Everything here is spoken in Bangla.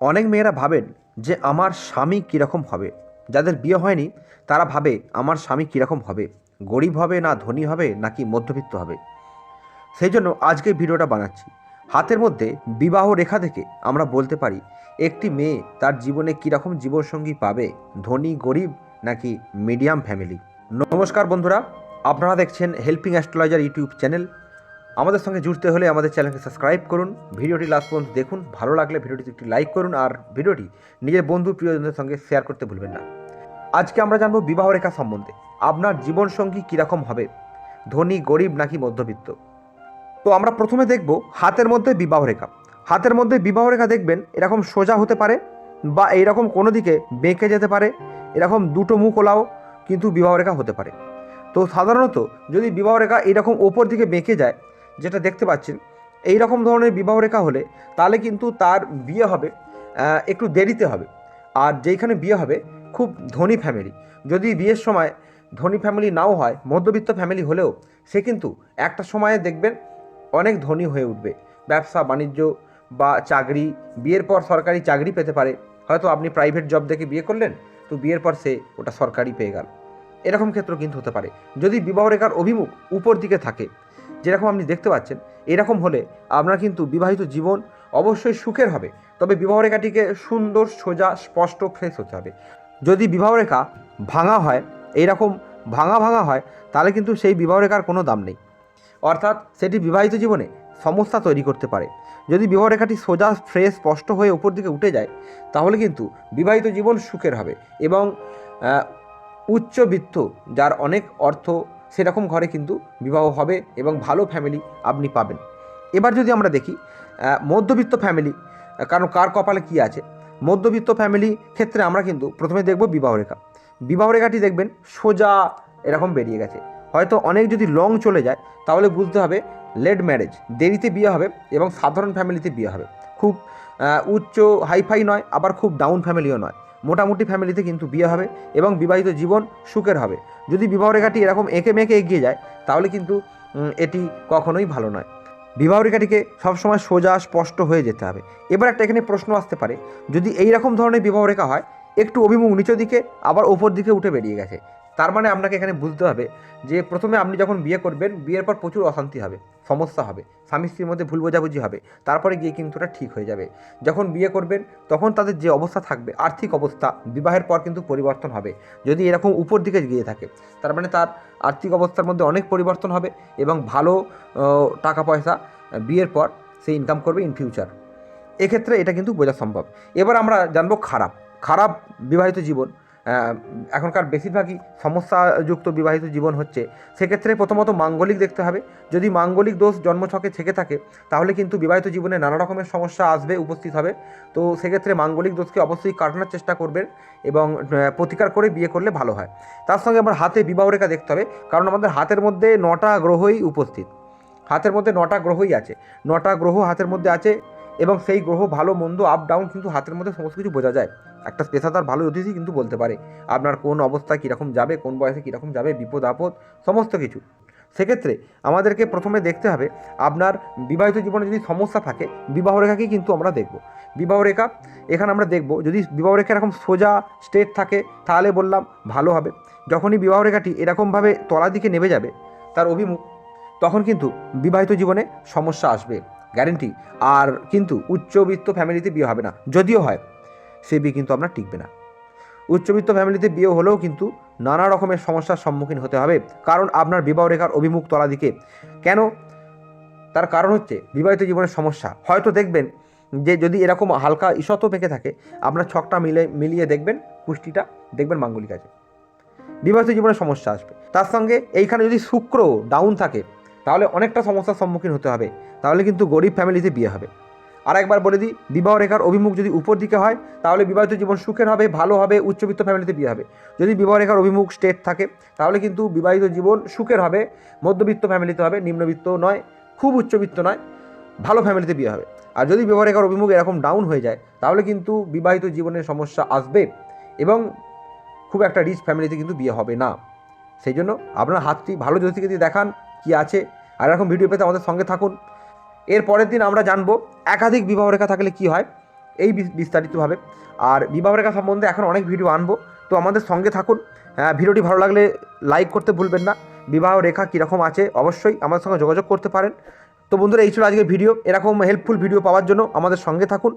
অনেক মেয়েরা ভাবেন যে আমার স্বামী কীরকম হবে। যাদের বিয়ে হয়নি, তারা ভাবে আমার স্বামী কীরকম হবে। গরিব হবে না ধনী হবে, নাকি মধ্যবিত্ত হবে। সেই জন্য আজকে ভিডিওটা বানাচ্ছি। হাতের মধ্যে বিবাহ রেখা থেকে আমরা বলতে পারি, একটি মেয়ে তার জীবনে কীরকম জীবনসঙ্গী পাবে? ধনী, গরিব, নাকি মিডিয়াম ফ্যামিলি নমস্কার বন্ধুরা, আপনারা দেখছেন হেল্পিং অ্যাস্ট্রোলজার ইউটিউব চ্যানেল। আমাদের সঙ্গে জুড়তে হলে আমাদের চ্যানেলকে সাবস্ক্রাইব করুন, ভিডিওটি লাস্ট পর্যন্ত দেখুন, ভালো লাগলে ভিডিওটি একটি লাইক করুন আর ভিডিওটি নিজের বন্ধু, প্রিয়জনদের সঙ্গে শেয়ার করতে ভুলবেন না। আজকে আমরা জানব বিবাহ রেখা সম্বন্ধে, আপনার জীবনসঙ্গী কীরকম হবে, ধনী, গরিব নাকি মধ্যবিত্ত? তো আমরা প্রথমে দেখব হাতের মধ্যে বিবাহ রেখা। হাতের মধ্যে বিবাহ রেখা দেখবেন, এরকম সোজা হতে পারে বা এইরকম কোনো দিকে বেঁকে যেতে পারে, এরকম দুটো মুখ ওলাও কিন্তু বিবাহ রেখা হতে পারে। তো সাধারণত যদি বিবাহ রেখা এরকম ওপর দিকে বেঁকে যায় যেটা দেখতে পাচ্ছেন এই রকম ধরনের বিবাহ রেখা হলে তাহলে কিন্তু তার বিয়ে হবে একটু দেরিতে হবে। আর যেইখানে বিয়ে হবে, খুব ধনী ফ্যামিলি যদি বিয়ের সময় ধনী ফ্যামিলি নাও হয়, মধ্যবিত্ত ফ্যামিলি হলেও, সে কিন্তু একটা সময়ে দেখবেন অনেক ধনী হয়ে উঠবে। ব্যবসা, বাণিজ্য বা চাকরি, বিয়ের পর সরকারি চাকরি পেতে পারে। হয়তো আপনি প্রাইভেট জব দেখে বিয়ে করলেন, তো বিয়ের পর সে ওটা সরকারি পেয়ে গেল। এরকম ক্ষেত্র কিন্তু হতে পারে। যদি বিবাহ রেখার অভিমুখ উপর দিকে থাকে যেরকম আপনি দেখতে পাচ্ছেন, এরকম হলে আপনার কিন্তু বিবাহিত জীবন অবশ্যই সুখের হবে। তবে বিবাহ রেখাটিকে সুন্দর, সোজা, স্পষ্ট ফ্রেশ হতে হবে। যদি বিবাহ রেখা ভাঙা হয়, এইরকম ভাঙা ভাঙা হয়, তাহলে কিন্তু সেই বিবাহ রেখার কোনো দাম নেই। অর্থাৎ সেটি বিবাহিত জীবনে সমস্যা তৈরি করতে পারে। যদি বিবাহ রেখাটি সোজা ফ্রেশ স্পষ্ট হয়ে উপর দিকে উঠে যায়, তাহলে কিন্তু বিবাহিত জীবন সুখের হবে এবং উচ্চবিত্ত, যার অনেক অর্থ সেরকম ঘরে কিন্তু বিবাহ হবে এবং ভালো ফ্যামিলি আপনি পাবেন। এবার যদি আমরা দেখি মধ্যবিত্ত ফ্যামিলি কারণ কার কপালে কী আছে? মধ্যবিত্ত ফ্যামিলি ক্ষেত্রে আমরা কিন্তু প্রথমে দেখব বিবাহ রেখা। বিবাহ রেখাটি দেখবেন সোজা এরকম বেরিয়ে গেছে। হয়তো অনেক যদি লং চলে যায়, তাহলে বুঝতে হবে লেট ম্যারেজ দেরিতে বিয়ে হবে এবং সাধারণ ফ্যামিলিতে বিয়ে হবে। খুব উচ্চ হাইফাই নয়, আবার খুব ডাউন ফ্যামিলিও নয়। মোটামুটি ফ্যামিলিতে কিন্তু বিয়ে হবে এবং বিবাহিত জীবন সুখের হবে। যদি বিবাহ রেখাটি এরকম এঁকে মেঁকে এগিয়ে যায়, তাহলে কিন্তু এটি কখনোই ভালো নয়। বিবাহ রেখাটিকে সবসময় সোজা, স্পষ্ট হয়ে যেতে হবে। এবার একটা এখানে প্রশ্ন আসতে পারে, যদি এই রকম ধরনের বিবাহ রেখা হয়, একটু অভিমুখ নিচের দিকে, আবার ওপর দিকে উঠে বেরিয়ে গেছে তার মানে আপনাকে এখানে বুঝতে হবে যে প্রথমে আপনি যখন বিয়ে করবেন, বিয়ের পর প্রচুর অশান্তি হবে, সমস্যা হবে, স্বামী স্ত্রীর মধ্যে ভুল বোঝাবুঝি হবে, তারপরে গিয়ে কিন্তু ওটা ঠিক হয়ে যাবে। যখন বিয়ে করবেন, তখন তাদের যে অবস্থা থাকবে, আর্থিক অবস্থা, বিবাহের পর কিন্তু পরিবর্তন হবে। যদি এরকম উপর দিকে গিয়ে থাকে, তার মানে তার আর্থিক অবস্থার মধ্যে অনেক পরিবর্তন হবে এবং ভালো টাকা পয়সা, বিয়ের পর সে ইনকাম করবে ইন ফিউচার এক্ষেত্রে এটা কিন্তু বোঝা সম্ভব। এবার আমরা জানব খারাপ। খারাপ বিবাহিত জীবন এখনকার বেশিরভাগই সমস্যাযুক্ত বিবাহিত জীবন হচ্ছে। সেক্ষেত্রে প্রথমত মাঙ্গলিক দেখতে হবে। যদি মাঙ্গলিক দোষ জন্মছকে থেকে থাকে, তাহলে কিন্তু বিবাহিত জীবনে নানা রকমের সমস্যা আসবে, উপস্থিত হবে। তো সেক্ষেত্রে মাঙ্গলিক দোষকে অবশ্যই কাটানোর চেষ্টা করবেন এবং প্রতিকার করে বিয়ে করলে ভালো হয়। তার সঙ্গে আবার হাতে বিবাহ রেখা দেখতে হবে, কারণ আমাদের হাতের মধ্যে নটা গ্রহই উপস্থিত। হাতের মধ্যে নটা গ্রহই আছে। নটা গ্রহ হাতের মধ্যে আছে। এবং সেই গ্রহ ভালো, মন্দ আপ ডাউন কিন্তু হাতের মধ্যে সমস্ত কিছু বোঝা যায়। একটা পেশাদার ভালো জ্যোতিষই কিন্তু বলতে পারে, আপনার কোন অবস্থা কীরকম যাবে, কোন বয়সে কীরকম যাবে, বিপদ, আপদ, সমস্ত কিছু। সেক্ষেত্রে আমাদেরকে প্রথমে দেখতে হবে, আপনার বিবাহিত জীবনে যদি সমস্যা থাকে বিবাহ রেখাকেই কিন্তু আমরা দেখব। বিবাহ রেখা এখানে আমরা দেখব, যদি বিবাহ রেখা এরকম সোজা স্ট্রেট থাকে, তাহলে বললাম ভালো হবে। যখনই বিবাহ রেখাটি এরকমভাবে তলার দিকে নেমে যাবে, তার অভিমুখ, তখন কিন্তু বিবাহিত জীবনে সমস্যা আসবে। গ্যারেন্টি। আর কিন্তু উচ্চবিত্ত ফ্যামিলিতে বিয়ে হবে না। যদিও হয়, সে বিয়ে কিন্তু আপনার টিকবে না। উচ্চবিত্ত ফ্যামিলিতে বিয়ে হলেও কিন্তু নানা রকমের সমস্যার সম্মুখীন হতে হবে। কারণ আপনার বিবাহ রেখার অভিমুখ তলা দিকে। কেন? তার কারণ হচ্ছে বিবাহিত জীবনের সমস্যা। হয়তো দেখবেন যে যদি এরকম হালকা ঈশত পেকে থাকে, আপনার ছকটা মিলে, মিলিয়ে দেখবেন কুষ্টিটা, দেখবেন মাঙ্গলিক আছে। বিবাহিত জীবনে সমস্যা আসবে। তার সঙ্গে এইখানে যদি শুক্র ডাউন থাকে তাহলে অনেকটা সমস্যার সম্মুখীন হতে হবে। তাহলে কিন্তু গরিব ফ্যামিলিতে বিয়ে হবে। আর একবার বলে দিই, বিবাহ রেখার অভিমুখ যদি উপর দিকে হয়, তাহলে বিবাহিত জীবন সুখের হবে, ভালো হবে, উচ্চবিত্ত ফ্যামিলিতে বিয়ে হবে। যদি বিবাহ রেখার অভিমুখ স্টেট থাকে, তাহলে কিন্তু বিবাহিত জীবন সুখের হবে, মধ্যবিত্ত ফ্যামিলিতে হবে, নিম্নবিত্ত নয়, খুব উচ্চবিত্ত নয়, ভালো ফ্যামিলিতে বিয়ে হবে। আর যদি বিবাহ রেখার অভিমুখ এরকম ডাউন হয়ে যায়, তাহলে কিন্তু বিবাহিত জীবনের সমস্যা আসবে এবং খুব একটা রিচ ফ্যামিলিতে কিন্তু বিয়ে হবে না। সেই জন্য আপনার হাতটি ভালো জ্যোতিষীকে দিয়ে দেখান, কি আছে আর এরকম ভিডিও পেতে আমাদের সঙ্গে থাকুন। এর পরের দিন আমরা জানব একাধিক বিবাহ রেখা থাকলে কি হয় এই বিস্তারিতভাবে। আর বিবাহ রেখা সম্বন্ধে এখন অনেক ভিডিও আনব তো আমাদের সঙ্গে থাকুন। হ্যাঁ, ভিডিওটি ভালো লাগলে লাইক করতে ভুলবেন না। বিবাহ রেখা কীরকম আছে অবশ্যই আমাদের সঙ্গে যোগাযোগ করতে পারেন। তো বন্ধুরা এই ছিল আজকের ভিডিও এরকম হেল্পফুল ভিডিও পাওয়ার জন্য আমাদের সঙ্গে থাকুন।